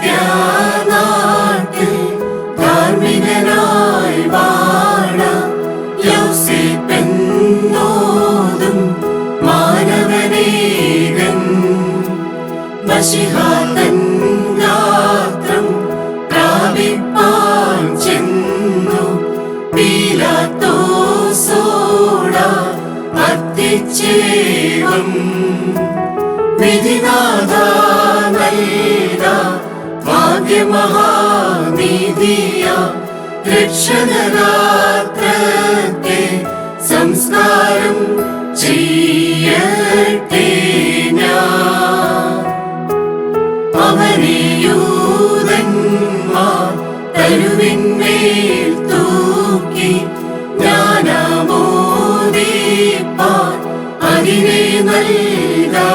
നിത്യനാട്ടിൽ ധാർമ്മികനായി വാഴ യോസേപ്പെന്നോതും മാനവനേകൻ മഷിഹാതൻ ഗാത്രം പ്രാപിപ്പാൻ ചെന്നു പീലാത്തോസോട അത്തിച്ചേവം വിധിനാഥ നൽക ഭാഗ്യമഹാനീതിയ രക്ഷകരാത്രത്തെ സംസ്കാരം ചെയ്യട്ടെ ഞാൻ. അവനെയൂതന്മാർ തരുവിന്മേൽ തൂക്കി ജ്ഞാനമോദിപ്പാൻ അതിനെ നൽകാ